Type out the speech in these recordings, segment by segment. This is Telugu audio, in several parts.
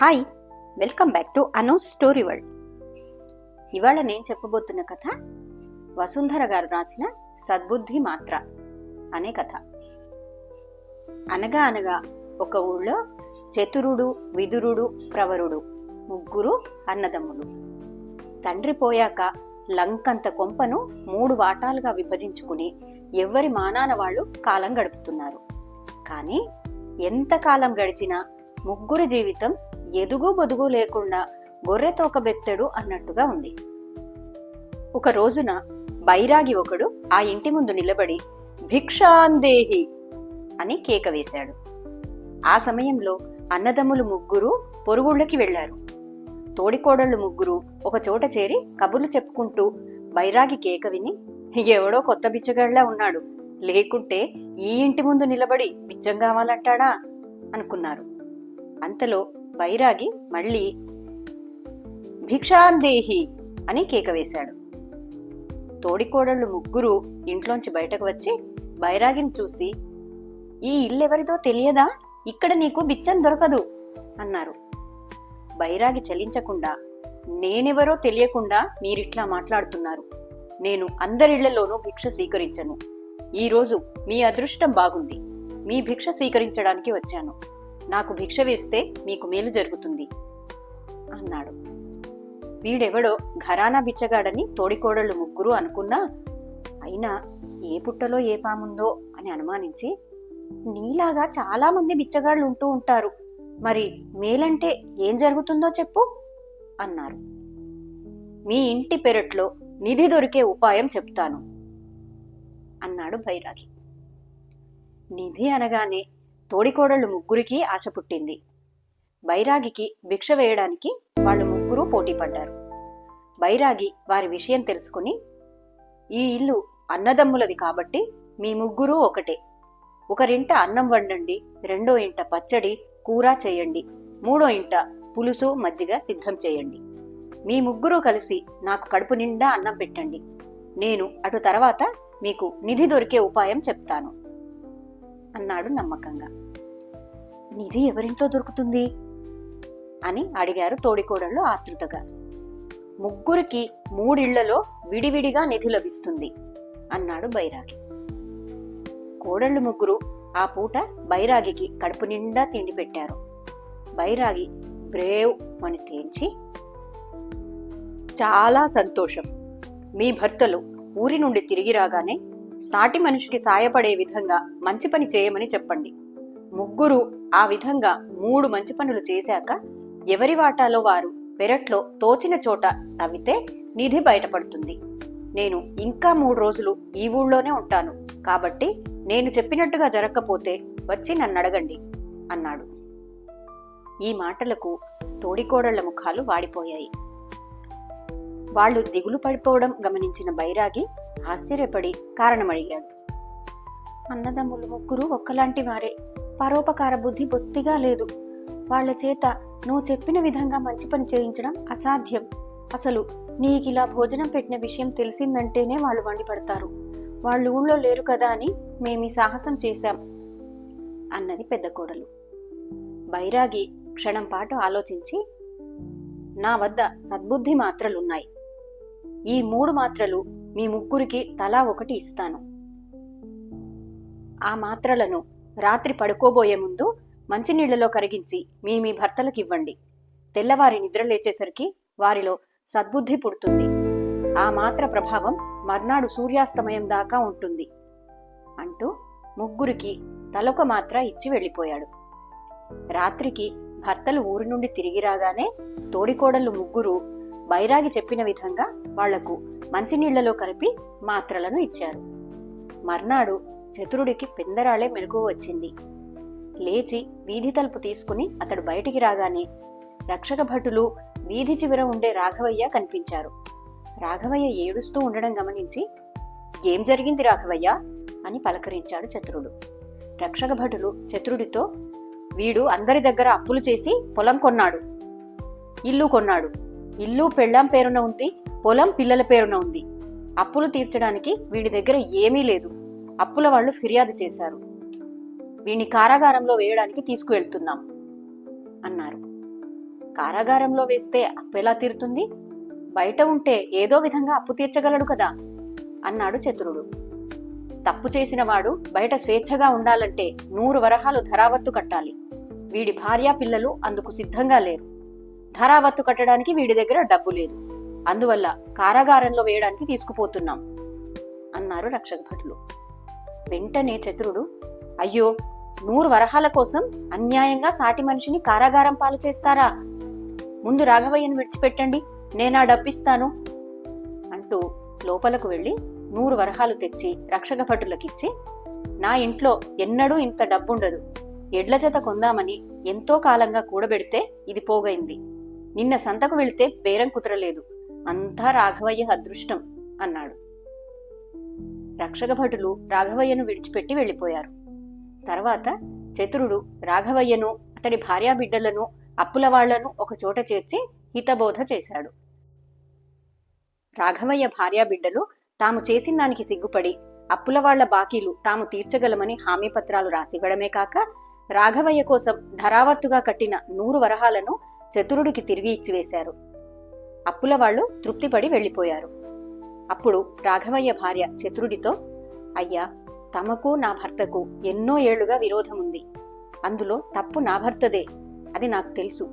Hi welcome back to announce story world. ఇవాళ నేను చెప్పబోతున్న కథ వసుంధర గారు రాసిన సద్బుద్ధి మాత్ర అనే కథ. అనగా అనగా ఒక ఊళ్ళో చతురుడు విదురుడు ప్రవరుడు ముగ్గురు అన్నదమ్ములు. తండ్రి పోయాక లంకంత కొంపను మూడు వాటాలుగా విభజించుకుని ఎవ్వరి మానాన వాళ్ళు కాలం గడుపుతున్నారు. కానీ ఎంతకాలం గడిచినా ముగ్గురు జీవితం ఎదుగు బొదుగు లేకుండా గొర్రె తోకబెత్తెడు అన్నట్టుగా ఉంది. ఒక రోజున బైరాగి ఒకడు ఆ ఇంటి ముందు నిలబడి భిక్షాందేహి అని కేక వేశాడు. ఆ సమయంలో అన్నదమ్ములు ముగ్గురు పొరుగుళ్ళకి వెళ్ళారు తోడికోడళ్ళు ముగ్గురు ఒక చోట చేరి కబుర్లు చెప్పుకుంటూ బైరాగి కేక విని ఎవడో కొత్త బిచ్చగాడిలా ఉన్నాడు. లేకుంటే ఈ ఇంటి ముందు నిలబడి బిచ్చం కావాలంటాడా? అనుకున్నారు. అంతలో బైరాగి మళ్ళీ భిక్షాందేహి అని కేక వేశాడు. తోడికోడళ్ళు ముగ్గురు ఇంట్లోంచి బయటకు వచ్చి బైరాగిని చూసి ఈ ఇల్లెవరిదో తెలియదా? ఇక్కడ నీకు బిచ్చం దొరకదు అన్నారు. బైరాగి చలించకుండా నేనెవరో తెలియకుండా మీరిట్లా మాట్లాడుతున్నారు. నేను అందరిళ్ళలోనూ భిక్ష స్వీకరించను. ఈరోజు మీ అదృష్టం బాగుంది. మీ భిక్ష స్వీకరించడానికి వచ్చాను. నాకు భిక్ష వేస్తే మీకు మేలు జరుగుతుంది అన్నాడు. వీడెవడో ఘరానా బిచ్చగాడని తోడికోడళ్ళు ముగ్గురు అనుకున్నా అయినా ఏ పుట్టలో ఏ పాముందో అని అనుమానించి నీలాగా చాలామంది బిచ్చగాళ్ళు ఉంటూ ఉంటారు. మరి మేలంటే ఏం జరుగుతుందో చెప్పు అన్నారు. మీ ఇంటి పెరట్లో నిధి దొరికే ఉపాయం చెప్తాను అన్నాడు బైరాగి నిధి అనగానే తోడికోడళ్ళు ముగ్గురికి ఆశ పుట్టింది. బైరాగికి భిక్ష వేయడానికి వాళ్ళు ముగ్గురు పోటీ పడ్డారు బైరాగి వారి విషయం తెలుసుకుని ఈ ఇల్లు అన్నదమ్ములది కాబట్టి మీ ముగ్గురు ఒకటే. ఒకరింట అన్నం వండండి రెండో ఇంట పచ్చడి కూర చేయండి మూడో ఇంట పులుసు మజ్జిగ సిద్ధం చేయండి. మీ ముగ్గురు కలిసి నాకు కడుపు నిండా అన్నం పెట్టండి. నేను అటు తర్వాత మీకు నిధి దొరికే ఉపాయం చెప్తాను. అన్నాడు నమ్మకంగా. నిధి ఎవరింట్లో దొరుకుతుంది? అని అడిగారు తోడికోడళ్ళు ఆతృతగా ముగ్గురికి మూడిళ్ళలో విడివిడిగా నిధి లభిస్తుంది అన్నాడు బైరాగి. కోడళ్ళు ముగ్గురు ఆ పూట బైరాగికి కడుపు నిండా తిండి పెట్టారు. బైరాగి బ్రేవ్ అని తేల్చి చాలా సంతోషం. మీ భర్తలు ఊరి నుండి తిరిగి రాగానే సాటి మనిషికి సాయపడే విధంగా మంచి పని చేయమని చెప్పండి. ముగ్గురు ఆ విధంగా మూడు మంచి పనులు చేశాక ఎవరి వాటాలో వారు పెరట్లో తోచిన చోట తవ్వితే నిధి బయటపడుతుంది. నేను ఇంకా మూడు రోజులు ఈ ఊళ్ళోనే ఉంటాను. కాబట్టి నేను చెప్పినట్టుగా జరగకపోతే వచ్చి నన్ను అడగండి అన్నాడు. ఈ మాటలకు తోడికోడళ్ళ ముఖాలు వాడిపోయాయి. వాళ్ళు దిగులు పడిపోవడం గమనించిన బైరాగి ఆశ్చర్యపడి కారణమడిగాడు. అన్నదమ్ములు ముగ్గురు ఒక్కలాంటి వారే. పరోపకార బుద్ధి బొత్తిగా లేదు. వాళ్ళ చేత నువ్వు చెప్పిన విధంగా మంచి పని చేయించడం అసాధ్యం. అసలు నీకు ఇలా భోజనం పెట్టిన విషయం తెలిసిందంటేనే వాళ్ళు వండిపడతారు. వాళ్ళు ఊళ్ళో లేరు కదా అని మేమీ సాహసం చేశాం అన్నది పెద్ద కోడలు. బైరాగి క్షణం పాటు ఆలోచించి నా వద్ద సద్బుద్ధి మాత్రలున్నాయి. ఈ మూడు మాత్రలు మీ ముగ్గురికి తలా ఒకటి ఇస్తాను. ఆ మాత్రలను రాత్రి పడుకోబోయే ముందు మంచినీళ్ళలో కరిగించి మీ మీ భర్తలకు ఇవ్వండి. తెల్లవారి నిద్ర లేచేసరికి వారిలో సద్బుద్ధి పుడుతుంది. ఆ మాత్ర ప్రభావం మర్నాడు సూర్యాస్తమయం దాకా ఉంటుంది అంటూ ముగ్గురికి తలొక మాత్ర ఇచ్చి వెళ్ళిపోయాడు. రాత్రికి భర్తలు ఊరి నుండి తిరిగి రాగానే తోడికోడళ్ళు ముగ్గురు బైరాగి చెప్పిన విధంగా వాళ్ళకు మంచినీళ్ళలో కలిపి మాత్రలను ఇచ్చారు. మర్నాడు చతురుడికి పెందరాళే మెలకు వచ్చింది. లేచి వీధి తలుపు తీసుకుని అతడు బయటికి రాగానే రక్షక భటులు వీధి చివర ఉండే రాఘవయ్య కనిపించారు. రాఘవయ్య ఏడుస్తూ ఉండడం గమనించి ఏం జరిగింది రాఘవయ్య? అని పలకరించాడు చతురుడు. రక్షక భటులు చతురుడితో వీడు అందరి దగ్గర అప్పులు చేసి పొలం కొన్నాడు. ఇల్లు కొన్నాడు. ఇల్లు పెళ్ళాం పేరున ఉంది పొలం పిల్లల పేరున ఉంది. అప్పులు తీర్చడానికి వీడి దగ్గర ఏమీ లేదు. అప్పుల వాళ్ళు ఫిర్యాదు చేశారు. వీడిని కారాగారంలో వేయడానికి తీసుకువెళ్తున్నాం అన్నారు. కారాగారంలో వేస్తే అప్పు ఎలా తీరుతుంది? బయట ఉంటే ఏదో విధంగా అప్పు తీర్చగలడు కదా అన్నాడు చతురుడు. తప్పు చేసిన వాడు బయట స్వేచ్ఛగా ఉండాలంటే నూరు వరహాలు ధరావత్తు కట్టాలి. వీడి భార్యా పిల్లలు అందుకు సిద్ధంగా లేరు. ధరావత్తు కట్టడానికి వీడి దగ్గర డబ్బు లేదు. అందువల్ల కారాగారంలో వేయడానికి తీసుకుపోతున్నాం అన్నారు రక్షక భటులు. వెంటనే చతురుడు అయ్యో నూరు వరహాల కోసం అన్యాయంగా సాటి మనిషిని కారాగారం పాలు చేస్తారా? ముందు రాఘవయ్యను విడిచిపెట్టండి నేనా డబ్బిస్తాను అంటూ లోపలకు వెళ్ళి నూరు వరహాలు తెచ్చి రక్షక భటులకిచ్చి నా ఇంట్లో ఎన్నడూ ఇంత డబ్బుండదు ఎడ్ల జత కొందామని ఎంతో కాలంగా కూడబెడితే ఇది పోగైంది. నిన్న సంతకు వెళితే బేరం కుదరలేదు. అంతా రాఘవయ్య అదృష్టం అన్నాడు. రక్షక భటులు రాఘవయ్యను విడిచిపెట్టి వెళ్ళిపోయారు. తర్వాత చతురుడు రాఘవయ్యను అతడి భార్యాబిడ్డలను అప్పుల వాళ్ళను ఒక చోట చేర్చి హితబోధ చేశాడు. రాఘవయ్య భార్యాబిడ్డలు తాము చేసిన దానికి సిగ్గుపడి అప్పుల వాళ్ళ బాకీలు తాము తీర్చగలమని హామీ పత్రాలు రాసివ్వడమే కాక రాఘవయ్య కోసం ధరావత్తుగా కట్టిన నూరు వరహాలను చతురుడికి తిరిగి ఇచ్చివేశారు. అప్పుల వాళ్ళు తృప్తిపడి వెళ్ళిపోయారు అప్పుడు రాఘవయ్య భార్య చతురుడితో అయ్యా తమకు నా భర్తకు ఎన్నో ఏళ్ళుగా విరోధం ఉంది అందులో తప్పు నా భర్తదే అది నాకు తెలుసు.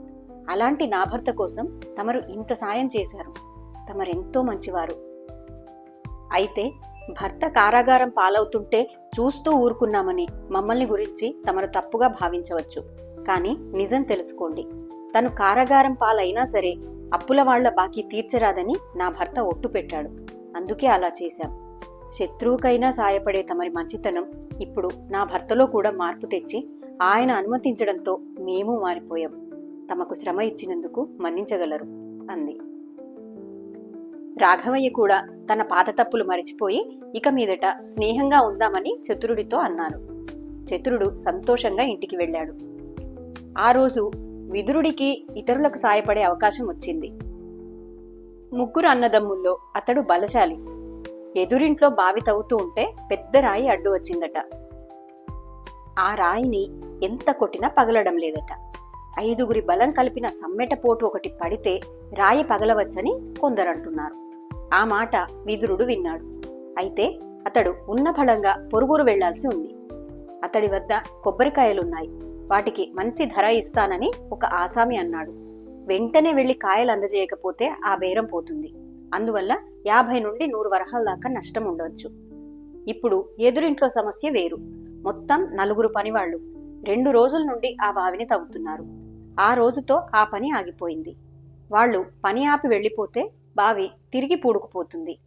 అలాంటి నా భర్త కోసం తమరు ఇంత సాయం చేశారు. తమరెంతో మంచివారు. అయితే భర్త కారాగారం పాలవుతుంటే చూస్తూ ఊరుకున్నామని మమ్మల్ని గురించి తమరు తప్పుగా భావించవచ్చు. కానీ నిజం తెలుసుకోండి. తను కారాగారం పాలైనా సరే అప్పుల వాళ్ళ బాకీ తీర్చరాదని నా భర్త ఒట్టు పెట్టాడు అందుకే అలా చేశాం. శత్రువుకైనా సాయపడే తమరి మంచితనం ఇప్పుడు నా భర్తలో కూడా మార్పు తెచ్చి ఆయన అనుమతించడంతో మేము మారిపోయాం. తమకు శ్రమ ఇచ్చినందుకు మన్నించగలరు అంది. రాఘవయ్య కూడా తన పాత తప్పులు మరిచిపోయి ఇక మీదట స్నేహంగా ఉందామని చతురుడితో అన్నాను చతురుడు సంతోషంగా ఇంటికి వెళ్ళాడు. ఆ రోజు విదురుడికి ఇతరులకు సాయపడే అవకాశం వచ్చింది. ముగ్గురు అన్నదమ్ముల్లో అతడు బలశాలి. ఎదురింట్లో బావి తవ్వుతూ ఉంటే పెద్ద రాయి అడ్డు వచ్చిందట. ఆ రాయిని ఎంత కొట్టినా పగలడం లేదట. ఐదుగురి బలం కలిపిన సమ్మెట పోటు ఒకటి పడితే రాయి పగలవచ్చని కొందరంటున్నారు. ఆ మాట విదురుడు విన్నాడు. అయితే అతడు ఉన్న బలంగా పొరుగురు వెళ్ళాల్సి ఉంది. అతడి వద్ద కొబ్బరికాయలున్నాయి. వాటికి మంచి ధర ఇస్తానని ఒక ఆసామి అన్నాడు. వెంటనే వెళ్ళి కాయలు అందజేయకపోతే ఆ బేరం పోతుంది. అందువల్ల యాభై నుండి నూరు వరహాల దాకా నష్టం ఉండవచ్చు ఇప్పుడు ఎదురింట్లో సమస్య వేరు. మొత్తం నలుగురు పనివాళ్ళు రెండు రోజుల నుండి ఆ బావిని తవ్వుతున్నారు. ఆ రోజుతో ఆ పని ఆగిపోయింది. వాళ్ళు పని ఆపి వెళ్ళిపోతే బావి తిరిగి పూడుకుపోతుంది.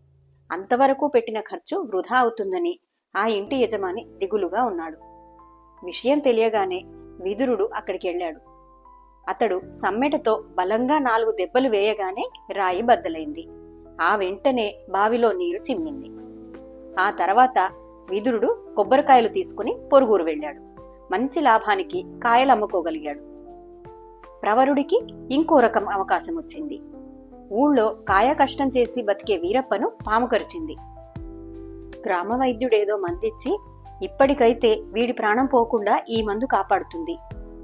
అంతవరకు పెట్టిన ఖర్చు వృధా అవుతుందని ఆ ఇంటి యజమాని దిగులుగా ఉన్నాడు. విషయం తెలియగానే విదురుడు అక్కడికి వెళ్ళాడు అతడు సమ్మెటతో బలంగా నాలుగు దెబ్బలు వేయగానే రాయి బద్దలైంది. ఆ వెంటనే బావిలో నీరు చిమ్మింది. ఆ తర్వాత విదురుడు కొబ్బరికాయలు తీసుకుని పొరుగురు వెళ్ళాడు. మంచి లాభానికి కాయలు అమ్ముకోగలిగాడు. ప్రవరుడికి ఇంకో రకం అవకాశం వచ్చింది. ఊళ్ళో కాయ కష్టం చేసి బతికే వీరప్పను పాము కరిచింది. గ్రామ వైద్యుడేదో మందిచ్చి ఇప్పటికైతే వీడి ప్రాణం పోకుండా ఈ మందు కాపాడుతుంది.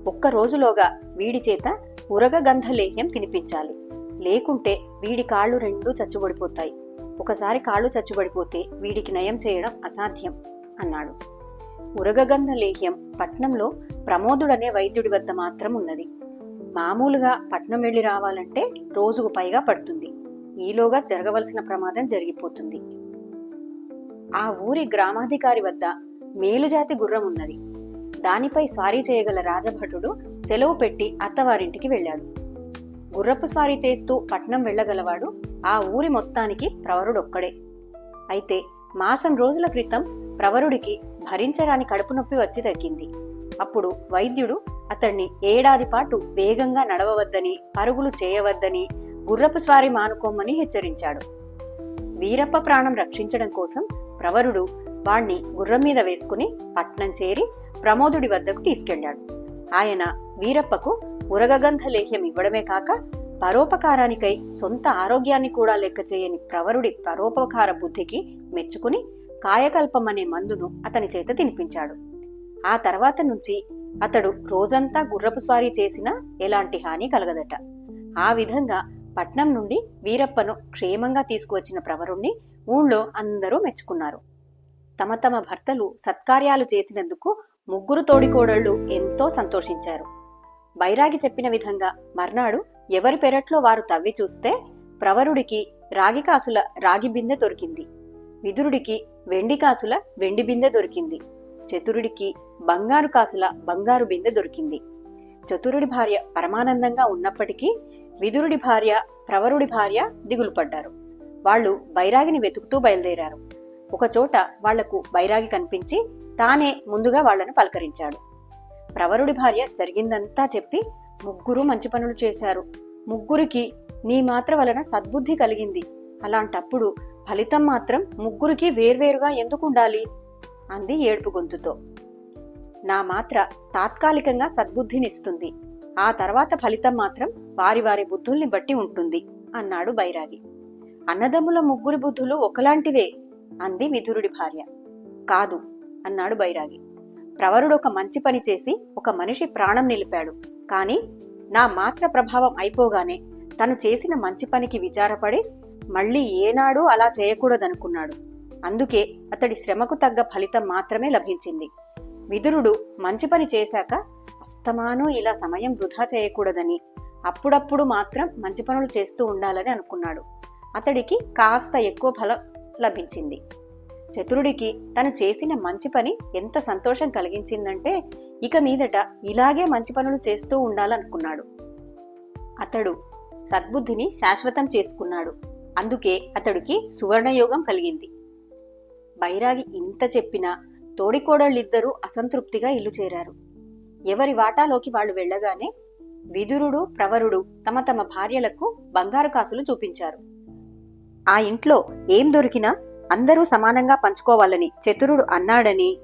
ఒక్క రోజులోగా వీడి చేత ఉరగ గంధ లేహ్యం తినిపించాలి. లేకుంటే వీడి కాళ్ళు రెండూ చచ్చుబడిపోతాయి. ఒకసారి కాళ్ళు చచ్చుబడిపోతే వీడికి నయం చేయడం అసాధ్యం అన్నాడు. ఉరగగంధ లేహ్యం పట్నంలో ప్రమోదుడనే వైద్యుడి వద్ద మాత్రం ఉన్నది. మామూలుగా పట్నం వెళ్ళి రావాలంటే రోజుకు పైగా పడుతుంది. ఈలోగా జరగవలసిన ప్రమాదం జరిగిపోతుంది. ఆ ఊరి గ్రామాధికారి వద్ద మేలుజాతి గుర్రం ఉన్నది. దానిపై స్వారీ చేయగల రాజభటుడు సెలవు పెట్టి అత్తవారింటికి వెళ్ళాడు. గుర్రపు స్వారీ చేస్తూ పట్నం వెళ్ళగలవాడు ఆ ఊరి మొత్తానికి ప్రవరుడొక్కడే. అయితే మాసం రోజుల క్రితం ప్రవరుడికి భరించరాని కడుపు నొప్పి వచ్చి తగ్గింది. అప్పుడు వైద్యుడు అతన్ని ఏడాది పాటు వేగంగా నడవవద్దని పరుగులు చేయవద్దని గుర్రపు స్వారీ మానుకోమని హెచ్చరించాడు. వీరప్ప ప్రాణం రక్షించడం కోసం ప్రవరుడు వాణ్ణి గుర్రం మీద వేసుకుని పట్నం చేరి ప్రమోదుడి వద్దకు తీసుకెళ్ళాడు ఆయన వీరప్పకు ఉరగగంధ లేహ్యం ఇవ్వడమే కాక పరోపకారానికై సొంత ఆరోగ్యాన్ని కూడా లెక్క చేయని ప్రవరుడి పరోపకార బుద్ధికి మెచ్చుకుని కాయకల్పం అనే మందును అతని చేత తినిపించాడు. ఆ తర్వాత నుంచి అతడు రోజంతా గుర్రపు స్వారీ చేసినా ఎలాంటి హాని కలగదట. ఆ విధంగా పట్నం నుండి వీరప్పను క్షేమంగా తీసుకువచ్చిన ప్రవరుణ్ణి ఊళ్ళో అందరూ మెచ్చుకున్నారు. తమ తమ భర్తలు సత్కార్యాలు చేసినందుకు ముగ్గురు తోడికోడళ్ళు ఎంతో సంతోషించారు. బైరాగి చెప్పిన విధంగా మర్నాడు ఎవరి పెరట్లో వారు తవ్వి చూస్తే ప్రవరుడికి రాగికాసుల రాగి బిందె దొరికింది. విదురుడికి వెండి కాసుల వెండి బిందె దొరికింది. చతురుడికి బంగారు కాసుల బంగారు బిందె దొరికింది. చతురుడి భార్య పరమానందంగా ఉన్నప్పటికీ విదురుడి భార్య ప్రవరుడి భార్య దిగులు పడ్డారు వాళ్ళు బైరాగిని వెతుకుతూ బయలుదేరారు. ఒకచోట వాళ్ళకు బైరాగి కనిపించి తానే ముందుగా వాళ్ళను పలకరించాడు. ప్రవరుడి భార్య జరిగిందంతా చెప్పి ముగ్గురు మంచి పనులు చేశారు. ముగ్గురికి నీ మాత్ర వలన సద్బుద్ధి కలిగింది. అలాంటప్పుడు ఫలితం మాత్రం ముగ్గురికి వేర్వేరుగా ఎందుకు ఉండాలి? అంది ఏడుపు గొంతుతో. నా మాత్ర తాత్కాలికంగా సద్బుద్ధినిస్తుంది. ఆ తర్వాత ఫలితం మాత్రం వారి వారి బుద్ధుల్ని బట్టి ఉంటుంది అన్నాడు బైరాగి. అన్నదమ్ముల ముగ్గురి బుద్ధులు ఒకలాంటివే అంది విదురుడి భార్య. కాదు అన్నాడు బైరాగి. ప్రవరుడు ఒక మంచి పని చేసి ఒక మనిషి ప్రాణం నిలిపాడు. కాని నా మాత్ర ప్రభావం అయిపోగానే తను చేసిన మంచి పనికి విచారపడి మళ్ళీ ఏనాడు అలా చేయకూడదనుకున్నాడు. అందుకే అతడి శ్రమకు తగ్గ ఫలితం మాత్రమే లభించింది. విదురుడు మంచి పని చేశాక అస్తమాను ఇలా సమయం వృధా చేయకూడదని అప్పుడప్పుడు మాత్రం మంచి పనులు చేస్తూ ఉండాలని అనుకున్నాడు. అతడికి కాస్త ఎక్కువ ఫలం లభించింది. చతురుడికి తను చేసిన మంచి పని ఎంత సంతోషం కలిగించిందంటే ఇక మీదట ఇలాగే మంచి పనులు చేస్తూ ఉండాలనుకున్నాడు. అతడు సద్బుద్ధిని శాశ్వతం చేసుకున్నాడు. అందుకే అతడికి సువర్ణయోగం కలిగింది. బైరాగి ఇంత చెప్పినా తోడికోడళ్ళిద్దరూ అసంతృప్తిగా ఇల్లు చేరారు. ఎవరి వాటాలోకి వాళ్ళు వెళ్ళగానే విదురుడు ప్రవరుడు తమ తమ భార్యలకు బంగారు కాసులు చూపించారు. ఆ ఇంట్లో ఏం దొరికినా అందరూ సమానంగా పంచుకోవాలని చతురుడు అన్నాడని.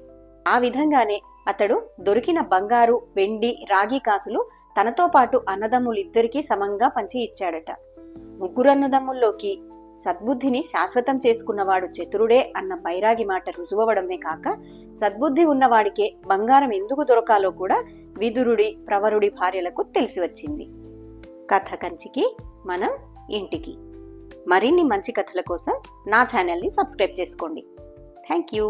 ఆ విధంగానే అతడు దొరికిన బంగారు వెండి రాగి కాసులు తనతో పాటు అన్నదమ్ములిద్దరికీ సమంగా పంచి ఇచ్చాడట ముగ్గురు అన్నదమ్ముల్లోకి సద్బుద్ధిని శాశ్వతం చేసుకున్నవాడు చతురుడే అన్న బైరాగి మాట రుజువవడమే కాక సద్బుద్ధి ఉన్నవాడికే బంగారం ఎందుకు దొరకాలో కూడా విదురుడి ప్రవరుడి భార్యలకు తెలిసి వచ్చింది కథ కంచికి మనం ఇంటికి. మరిన్ని మంచి కథల కోసం నా ఛానల్ని సబ్స్క్రైబ్ చేసుకోండి. Thank you